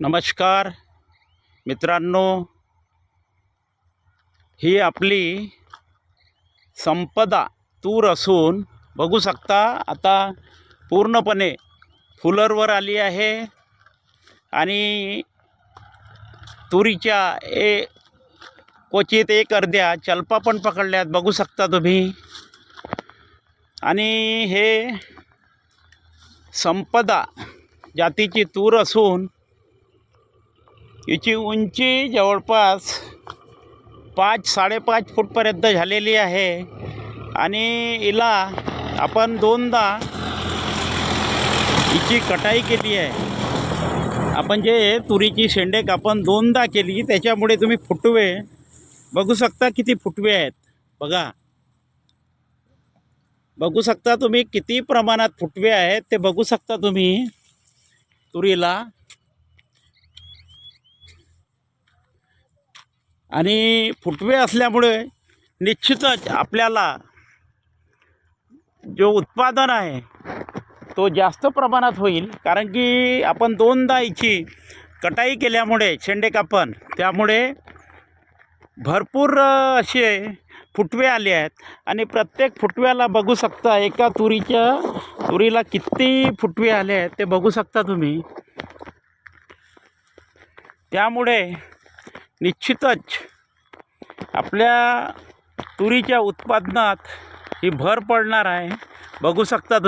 नमस्कार. मित्रांनो ही आपली संपदा तूर असून बघू शकता आता पूर्णपणे फुलरवर आली आहे आणि तुरीच्या ए क्वचित एक अर्ध्या चलपा पण पकडल्यात बघू शकता तुम्ही. आणि हे संपदा जातीची तूर असून हिची उंची जवळपास पाच साडेपाच फूटपर्यंत झालेली आहे. आणि हिला आपण दोनदा हिची कटाई केली आहे. आपण जे तुरीची शेंडेक आपण दोनदा केली त्याच्यामुळे तुम्ही फुटवे बघू शकता किती फुटवे आहेत. बघा. बघू शकता तुम्ही किती प्रमाणात फुटवे आहेत ते बघू शकता तुम्ही तुरीला. आणि फुटवे असल्यामुळे निश्चितच आपल्याला जो उत्पादन आहे तो जास्त प्रमाणात होईल. कारण की आपण दोनदा याची कटाई केल्यामुळे शेंडे कापण त्यामुळे भरपूर असे फुटवे आले आहेत. आणि प्रत्येक फुटव्याला बघू शकता एका तुरीच्या तुरीला किती फुटवे आले आहेत ते बघू शकता तुम्ही. त्यामुळे निश्चितच आपल्या तुरीच्या उत्पादनात ही भर पडणार आहे. बघू शकता तुम्ही.